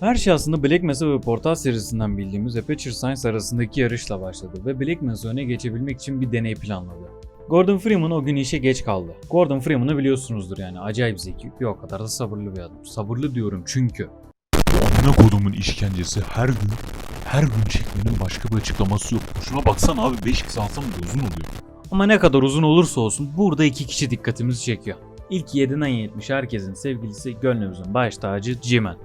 Her şey aslında Black Mesa ve Portal serisinden bildiğimiz Aperture Science arasındaki yarışla başladı ve Black Mesa öne geçebilmek için bir deney planladı. Gordon Freeman o gün işe geç kaldı. Gordon Freeman'ı biliyorsunuzdur yani acayip zeki bir o kadar da sabırlı bir adam. Sabırlı diyorum çünkü. Amına kodumun işkencesi her gün her gün çekmenin başka bir açıklaması yok. Şuna baksana abi 5x alsam da uzun oluyor. Ama ne kadar uzun olursa olsun burada iki kişi dikkatimizi çekiyor. İlk 7'den 70 herkesin sevgilisi gönlümüzün baş tacı G-Man.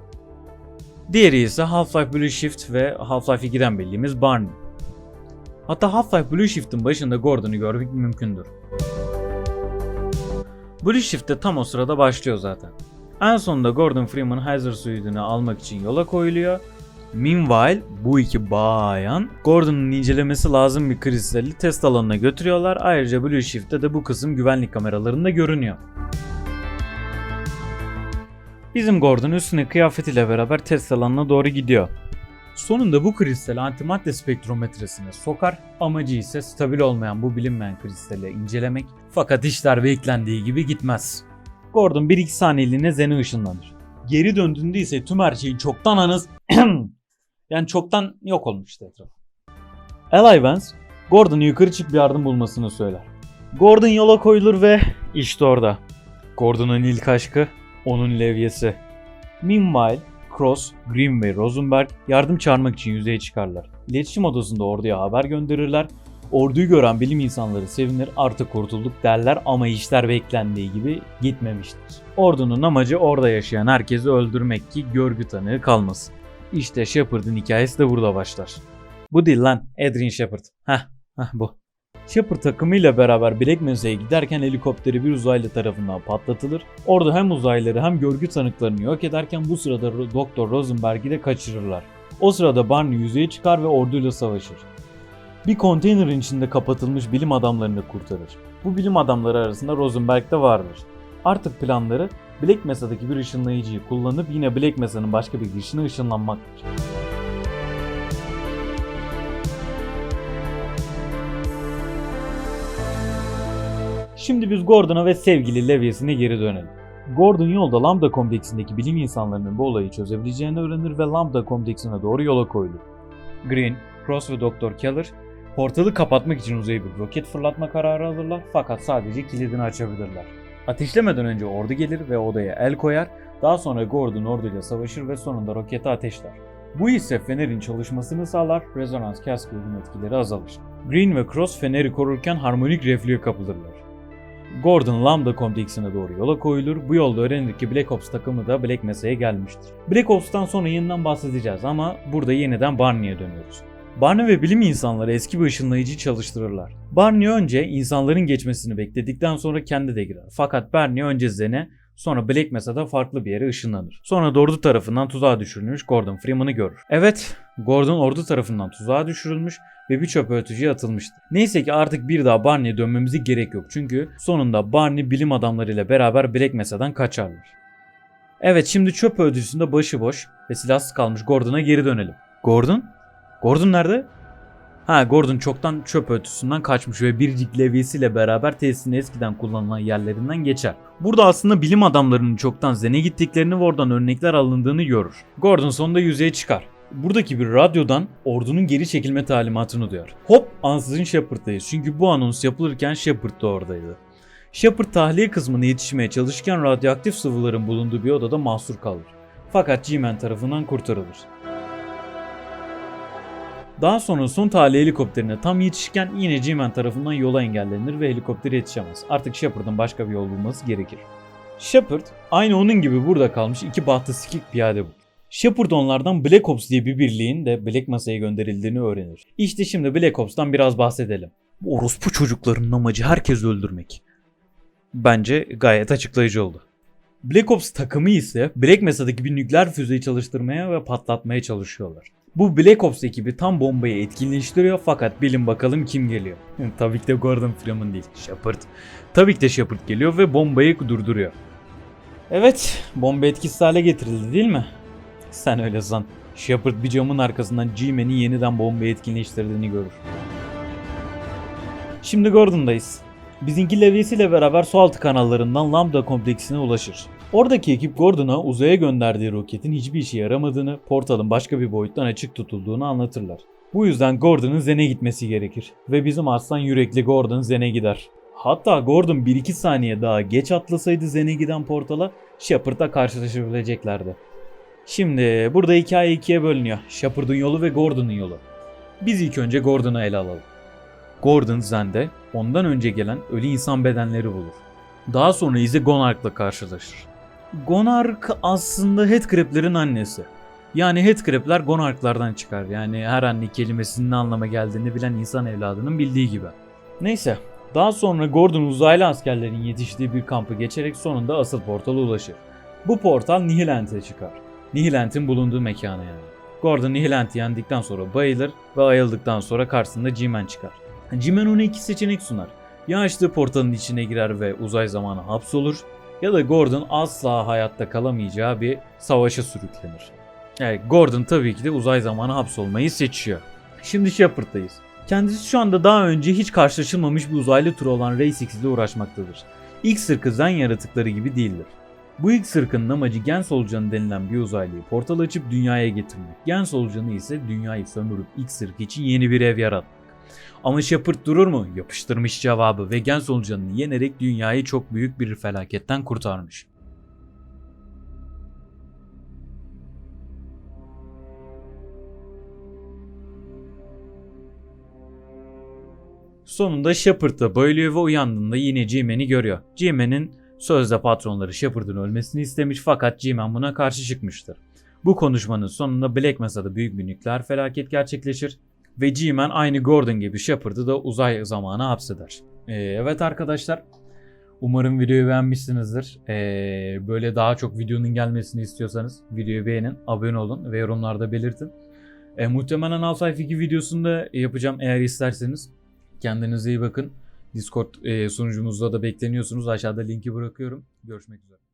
Diğeri ise Half-Life Blue Shift ve Half-Life 2'den bildiğimiz Barney. Hatta Half-Life Blue Shift'in başında Gordon'u görmek mümkündür. Blue Shift de tam o sırada başlıyor zaten. En sonunda Gordon Freeman Hazard suitini almak için yola koyuluyor. Meanwhile bu iki bayan Gordon'un incelemesi lazım bir kristali test alanına götürüyorlar. Ayrıca Blue Shift'te de bu kısım güvenlik kameralarında görünüyor. Bizim Gordon üstüne kıyafetiyle beraber test alanına doğru gidiyor. Sonunda bu kristali antimadde spektrometresine sokar. Amacı ise stabil olmayan bu bilinmeyen kristali incelemek. Fakat işler beklendiği gibi gitmez. Gordon 1-2 saniyeliğine zene ışınlanır. Geri döndüğünde ise tüm her şeyin çoktan anız... yani çoktan yok olmuştu etraf. Eli Vance, Gordon'a yukarı çık bir yardım bulmasını söyler. Gordon yola koyulur ve işte orada. Gordon'un ilk aşkı, onun levyesi. Meanwhile, Cross, Green ve Rosenberg yardım çağırmak için yüzeye çıkarlar. İletişim odasında orduya haber gönderirler. Orduyu gören bilim insanları sevinir artık kurtulduk derler ama işler beklendiği gibi gitmemiştir. Ordunun amacı orada yaşayan herkesi öldürmek ki görgü tanığı kalmasın. İşte Shepard'ın hikayesi de burada başlar. Bu değil lan Adrian Shepard. Heh, heh bu. Shepard takımıyla beraber Black Mesa'ya giderken helikopteri bir uzaylı tarafından patlatılır. Orada hem uzaylıları hem görgü tanıklarını yok ederken bu sırada Doktor Rosenberg'i de kaçırırlar. O sırada Barney yüzeye çıkar ve orduyla savaşır. Bir konteynerin içinde kapatılmış bilim adamlarını kurtarır. Bu bilim adamları arasında Rosenberg de vardır. Artık planları Black Mesa'daki bir ışınlayıcıyı kullanıp yine Black Mesa'nın başka bir girişine ışınlanmaktır. Şimdi biz Gordon'a ve sevgili Levi'sine geri dönelim. Gordon yolda Lambda kompleksindeki bilim insanlarının bu olayı çözebileceğini öğrenir ve Lambda kompleksine doğru yola koyulur. Green, Cross ve Dr. Keller portalı kapatmak için uzaya bir roket fırlatma kararı alırlar fakat sadece kilidini açabilirler. Ateşlemeden önce ordu gelir ve odaya el koyar, daha sonra Gordon orduyla savaşır ve sonunda roketi ateşler. Bu ise fenerin çalışmasını sağlar, rezonans kaskadının etkileri azalır. Green ve Cross feneri korurken harmonik reflüye kapılırlar. Gordon Lambda kompleksine doğru yola koyulur. Bu yolda öğrenir ki Black Ops takımı da Black Mesa'ya gelmiştir. Black Ops'tan sonra yeniden bahsedeceğiz ama burada yeniden Barney'e dönüyoruz. Barney ve bilim insanları eski bir ışınlayıcı çalıştırırlar. Barney önce insanların geçmesini bekledikten sonra kendi de girer. Fakat Barney önce Zen'e sonra Black Mesa'da farklı bir yere ışınlanır. Sonra da ordu tarafından tuzağa düşürülmüş Gordon Freeman'ı görür. Evet, Gordon ordu tarafından tuzağa düşürülmüş ve bir çöp öğütücüye atılmıştı. Neyse ki artık bir daha Barney'e dönmemize gerek yok çünkü sonunda Barney bilim adamlarıyla beraber Black Mesa'dan kaçarlar. Evet şimdi çöp öğütücüsünde başıboş ve silahsız kalmış Gordon'a geri dönelim. Gordon? Gordon nerede? Ha Gordon çoktan çöp öğütüsünden kaçmış ve biricik levyesiyle beraber tesisin eskiden kullanılan yerlerinden geçer. Burada aslında bilim adamlarının çoktan zene gittiklerini ve oradan örnekler alındığını görür. Gordon sonunda yüzeye çıkar. Buradaki bir radyodan ordunun geri çekilme talimatını duyar. Hop ansızın Shepard'dayız çünkü bu anons yapılırken Shepard da oradaydı. Shepard tahliye kısmına yetişmeye çalışırken radyoaktif sıvıların bulunduğu bir odada mahsur kalır. Fakat G-Man tarafından kurtarılır. Daha sonra son tahliye helikopterine tam yetişirken yine G-Man tarafından yola engellenir ve helikopter yetişemez. Artık Shepard'ın başka bir yol bulması gerekir. Shepard aynı onun gibi burada kalmış iki bahtı sikik piyade bu. Shepard onlardan Black Ops diye bir birliğin de Black Masa'ya gönderildiğini öğrenir. İşte şimdi Black Ops'tan biraz bahsedelim. Bu orospu çocuklarının amacı herkesi öldürmek. Bence gayet açıklayıcı oldu. Black Ops takımı ise Black Mesa'daki bir nükleer füzeyi çalıştırmaya ve patlatmaya çalışıyorlar. Bu Black Ops ekibi tam bombayı etkinleştiriyor fakat bilin bakalım kim geliyor. Tabii ki de Gordon Freeman değil, Shepard. Tabii ki de Shepard geliyor ve bombayı durduruyor. Evet, bomba etkisiz hale getirildi değil mi? Sen öyle san. Shepard bir camın arkasından G-Man'in yeniden bombayı etkinleştirdiğini görür. Şimdi Gordon'dayız. Bizimki levyesiyle beraber su altı kanallarından Lambda kompleksine ulaşır. Oradaki ekip Gordon'a uzaya gönderdiği roketin hiçbir işe yaramadığını, portalın başka bir boyuttan açık tutulduğunu anlatırlar. Bu yüzden Gordon'ın Zen'e gitmesi gerekir ve bizim aslan yürekli Gordon Zen'e gider. Hatta Gordon 1-2 saniye daha geç atlasaydı Zen'e giden portala Shepard'la karşılaşabileceklerdi. Şimdi burada hikaye ikiye bölünüyor. Shepard'ın yolu ve Gordon'un yolu. Biz ilk önce Gordon'u ele alalım. Gordon Zen'de ondan önce gelen ölü insan bedenleri bulur. Daha sonra ise Gonark'la karşılaşır. Gonark aslında Headcrab'lerin annesi. Yani Headcrab'ler Gonark'lardan çıkar. Yani her anne kelimesinin ne anlama geldiğini bilen insan evladının bildiği gibi. Neyse. Daha sonra Gordon uzaylı askerlerin yetiştiği bir kampı geçerek sonunda asıl portala ulaşır. Bu portal Nihilant'e çıkar. Nihilant'in bulunduğu mekana yani. Gordon Nihilant'i yendikten sonra bayılır ve ayıldıktan sonra karşısında G-Man çıkar. G-Man ona iki seçenek sunar. Ya açtığı portalın içine girer ve uzay zamanı hapsolur ya da Gordon asla hayatta kalamayacağı bir savaşa sürüklenir. Yani Gordon tabii ki de uzay zamanı hapsolmayı seçiyor. Şimdi Shepard'dayız. Kendisi şu anda daha önce hiç karşılaşılmamış bir uzaylı türü olan Ray-6 ile uğraşmaktadır. X ırkı Zen yaratıkları gibi değildir. Bu X ırkının amacı gen solucanı denilen bir uzaylıyı portal açıp dünyaya getirmek. Gen solucanı ise dünyayı sömürüp X ırkı için yeni bir ev yaratmak. Ama Shepard durur mu? Yapıştırmış cevabı ve gen solucanını yenerek dünyayı çok büyük bir felaketten kurtarmış. Sonunda Shepard da bayılıyor ve uyandığında yine G-Man'i görüyor. G-Man'in sözde patronları Shepard'ın ölmesini istemiş fakat G-Man buna karşı çıkmıştır. Bu konuşmanın sonunda Black Mesa'da büyük bir nükleer felaket gerçekleşir ve G-Man aynı Gordon gibi Shepard'ı da uzay zamanı hapseder. Ee, evet arkadaşlar umarım videoyu beğenmişsinizdir. Ee, böyle daha çok videonun gelmesini istiyorsanız videoyu beğenin, abone olun ve yorumlarda belirtin. Ee, muhtemelen Half-Life 2 videosunu da yapacağım eğer isterseniz. Kendinize iyi bakın. Discord e, sunucumuzda da bekleniyorsunuz. Aşağıda linki bırakıyorum. Görüşmek üzere.